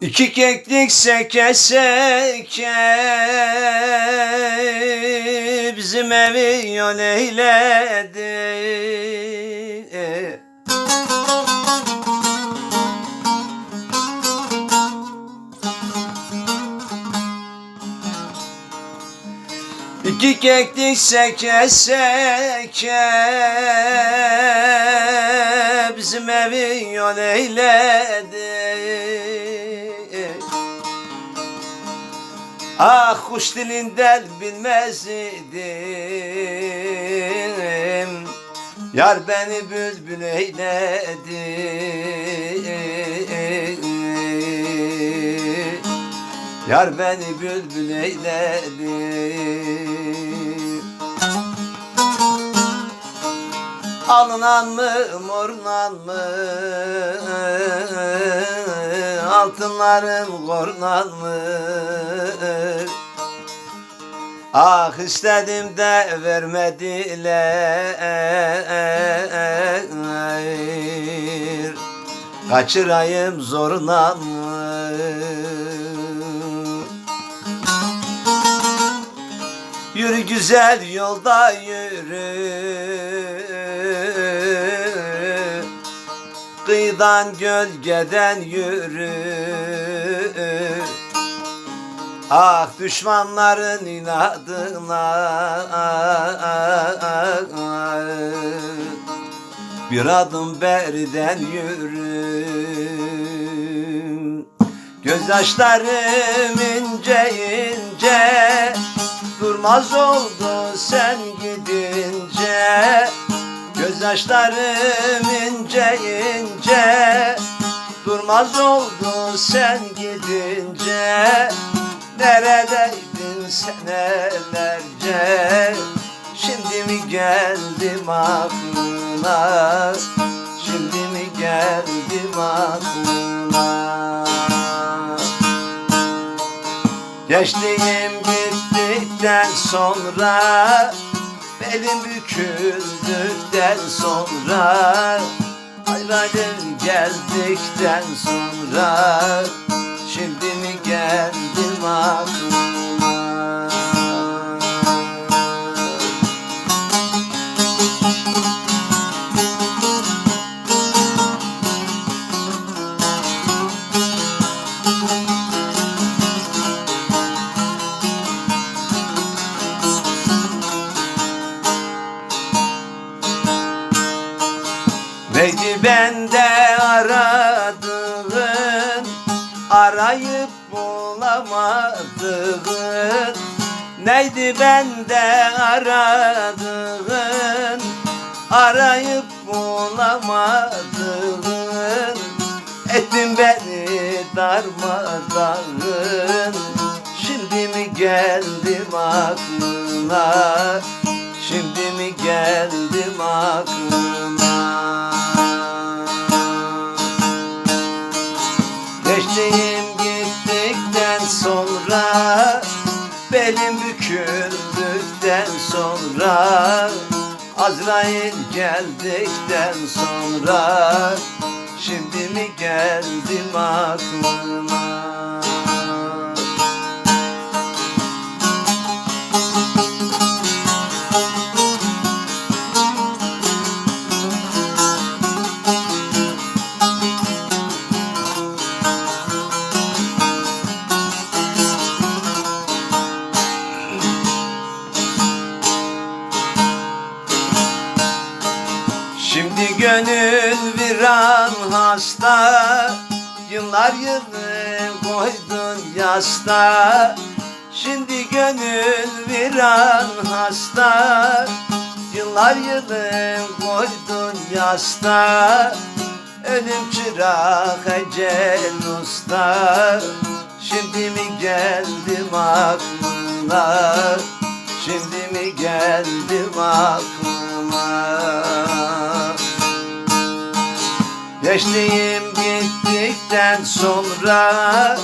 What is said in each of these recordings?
İki keklik seke seke bizim evi yol eyledi. İki keklik seke seke bizim evi yol eyledi. Ah kuş dilinden bilmez idim Yar beni bülbül eyledi Yar beni bülbül eyledi Alınan mı morunan mı? Altınların korunan mı? Ah istedim de vermediler. Kaçırayım zoruna mı? Yürü güzel yolda yürü Kıyıdan gölgeden yürü. Ah düşmanların inadına. Bir adım beriden yürü. Gözyaşlarım ince ince Durmaz oldu sen gidince Gözyaşlarım ince ince. Durmaz oldu sen gidince. Neredeydin senelerce Şimdi mi geldim aklına? Şimdi mi geldim aklına? Gençliğim gittikten sonra Belim büküldükten sonra Ayrılın geldikten sonra Şimdi mi geldim aklıma Arayıp bulamadığın Neydi bende aradığın? Arayıp bulamadığın Ettin beni darmadağın. Şimdi mi geldim aklına? Şimdi mi geldim aklıma sonra Belim büküldükten sonra Azrail geldikten sonra Şimdi mi geldim aklıma gönül viran hasta. Yıllar yılı koydun yasta. Şimdi gönül viran hasta. Yıllar yılı koydun yasta. Ölüm çırak ecel usta. Şimdi mi geldim aklına? Şimdi mi geldim aklıma Gençliğim gittikten sonra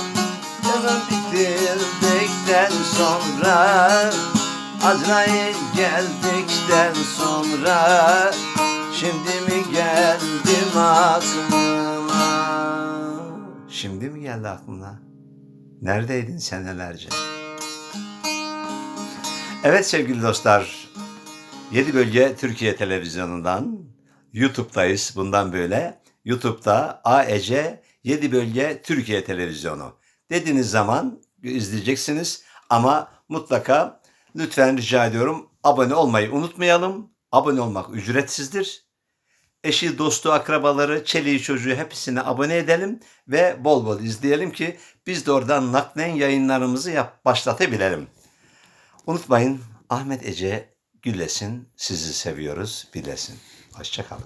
Canım bitirdikten sonra Azrail geldikten sonra Şimdi mi geldim aklıma? Şimdi mi geldi aklına? Neredeydin senelerce? Evet sevgili dostlar 7 bölge Türkiye televizyonundan YouTube'dayız bundan böyle. YouTube'da AEC 7 bölge Türkiye televizyonu. Dediğiniz zaman izleyeceksiniz ama mutlaka lütfen rica ediyorum abone olmayı unutmayalım. Abone olmak ücretsizdir. Eşi, dostu, akrabaları, çeliği, çocuğu hepsine abone edelim ve bol bol izleyelim ki biz de oradan naklen yayınlarımızı yap, başlatabilelim. Unutmayın Ahmet Ece Gülesin sizi seviyoruz bilesin. Hoşçakalın.